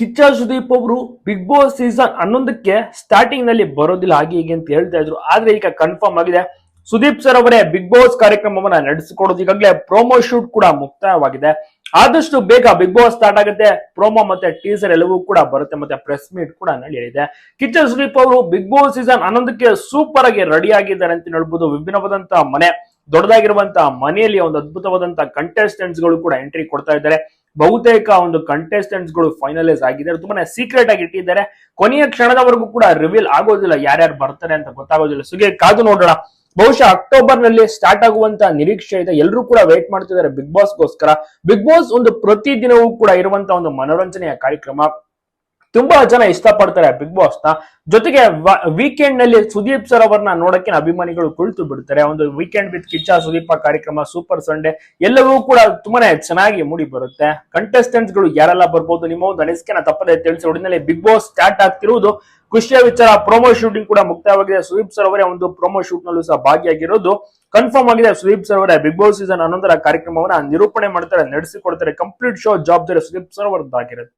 ಕಿಚ್ಚ ಸುದೀಪ್ ಅವರು big boss season ಹನ್ನೊಂದಕ್ಕೆ ಸ್ಟಾರ್ಟಿಂಗ್ನಲ್ಲಿ ಬರೋದಿಲ್ಲ, ಹಾಗೆ ಹೀಗೆ ಅಂತ ಹೇಳ್ತಾ ಇದ್ರು. ಆದ್ರೆ ಈಗ ಕನ್ಫರ್ಮ್ ಆಗಿದೆ. ಸುದೀಪ್ ಸರ್ ಅವರೇ ಬಿಗ್ ಬಾಸ್ ಕಾರ್ಯಕ್ರಮವನ್ನ ನಡೆಸಿಕೊಡೋದು ಈಗಾಗಲೇ ಪ್ರೋಮೋ ಶೂಟ್ ಕೂಡ ಮುಕ್ತಾಯವಾಗಿದೆ. ಆದಷ್ಟು ಬೇಗ ಬಿಗ್ ಬಾಸ್ ಸ್ಟಾರ್ಟ್ ಆಗುತ್ತೆ. ಪ್ರೋಮೋ ಮತ್ತೆ ಟೀಸರ್ ಎಲ್ಲವೂ ಕೂಡ ಬರುತ್ತೆ, ಮತ್ತೆ ಪ್ರೆಸ್ ಮೀಟ್ ಕೂಡ ನಡೆಯಲಿದೆ. ಕಿಚ್ಚ ಸುದೀಪ್ ಅವರು ಬಿಗ್ ಬಾಸ್ ಸೀಸನ್ ಹನ್ನೊಂದಕ್ಕೆ ಸೂಪರ್ ಆಗಿ ರೆಡಿ ಆಗಿದ್ದಾರೆ ಅಂತ ಹೇಳ್ಬೋದು. ವಿಭಿನ್ನವಾದಂತಹ ಮನೆ ದೊಡ್ಡದಾಗಿರುವಂತಹ ಮನೆಯಲ್ಲಿ ಒಂದು ಅದ್ಭುತವಾದಂತಹ ಕಂಟೆಸ್ಟೆಂಟ್ಸ್ಗಳು ಕೂಡ ಎಂಟ್ರಿ ಕೊಡ್ತಾ ಇದ್ದಾರೆ. ಬಹುತೇಕ ಒಂದು ಕಂಟೆಸ್ಟೆಂಟ್ಸ್ಗಳು ಫೈನಲೈಸ್ ಆಗಿದ್ದಾರೆ. ತುಂಬಾನೇ ಸೀಕ್ರೆಟ್ ಆಗಿ ಇಟ್ಟಿದ್ದಾರೆ. ಕೊನೆಯ ಕ್ಷಣದವರೆಗೂ ಕೂಡ ರಿವೀಲ್ ಆಗೋದಿಲ್ಲ ಯಾರ್ಯಾರು ಬರ್ತಾರೆ ಅಂತ ಗೊತ್ತಾಗೋದಿಲ್ಲ. ಸುಗೆ ಕಾದು ನೋಡೋಣ. ಬಹುಶಃ ಅಕ್ಟೋಬರ್ನಲ್ಲಿ ಸ್ಟಾರ್ಟ್ ಆಗುವಂತ ನಿರೀಕ್ಷೆ ಇದೆ. ಎಲ್ಲರೂ ಕೂಡ ವೇಟ್ ಮಾಡ್ತಿದ್ದಾರೆ ಬಿಗ್ ಬಾಸ್ ಗೋಸ್ಕರ ಬಿಗ್ ಬಾಸ್ ಒಂದು ಪ್ರತಿ ದಿನವೂ ಕೂಡ ಇರುವಂತಹ ಒಂದು ಮನೋರಂಜನೆಯ ಕಾರ್ಯಕ್ರಮ. ತುಂಬಾ ಜನ ಇಷ್ಟಪಡ್ತಾರೆ ಬಿಗ್ ಬಾಸ್ನ. ಜೊತೆಗೆ ವೀಕೆಂಡ್ನಲ್ಲಿ ಸುದೀಪ್ ಸರ್ ಅವರನ್ನ ನೋಡಕ್ಕೆ ಅಭಿಮಾನಿಗಳು ಕುಳಿತು ಬಿಡ್ತಾರೆ. ಒಂದು ವೀಕೆಂಡ್ ವಿತ್ ಕಿಚ್ಚ ಸುದೀಪ ಕಾರ್ಯಕ್ರಮ ಸೂಪರ್ ಸಂಡೆ ಎಲ್ಲವೂ ಕೂಡ ತುಂಬಾನೇ ಚೆನ್ನಾಗಿ ಮೂಡಿ ಬರುತ್ತೆ. ಕಂಟೆಸ್ಟೆಂಟ್ಸ್ಗಳು ಯಾರೆಲ್ಲ ಬರ್ಬೋದು? ನಿಮ್ಮ ಒಂದು ಅನಿಸಿಕೆನ ತಪ್ಪದೆ ತಿಳಿಸಿ. ಒಡಿನಲ್ಲಿ ಬಿಗ್ ಬಾಸ್ ಸ್ಟಾರ್ಟ್ ಆಗ್ತಿರುವುದು ಖುಷಿಯ ವಿಚಾರ. ಪ್ರೊಮೋ ಶೂಟಿಂಗ್ ಕೂಡ ಮುಕ್ತವಾಗಿದೆ ಸುದೀಪ್ ಸರ್ ಅವರೇ ಒಂದು ಪ್ರೊಮೋ ಶೂಟ್ ನಲ್ಲೂ ಸಹ ಭಾಗಿಯಾಗಿರೋದು. ಕನ್ಫರ್ಮ್ ಆಗಿದೆ ಸುದೀಪ್ ಸರ್ ಅವರೇ. ಬಿಗ್ ಬಾಸ್ ಸೀಸನ್ ಹನ್ನೊಂದರ ಕಾರ್ಯಕ್ರಮವನ್ನ ನಿರೂಪಣೆ ಮಾಡ್ತಾರೆ, ನಡೆಸಿಕೊಡ್ತಾರೆ ಕಂಪ್ಲೀಟ್ ಶೋ ಜವಾಬ್ದಾರಿ ಸುದೀಪ್ ಸರ್ ಅವರದ್ದಾಗಿರುತ್ತೆ.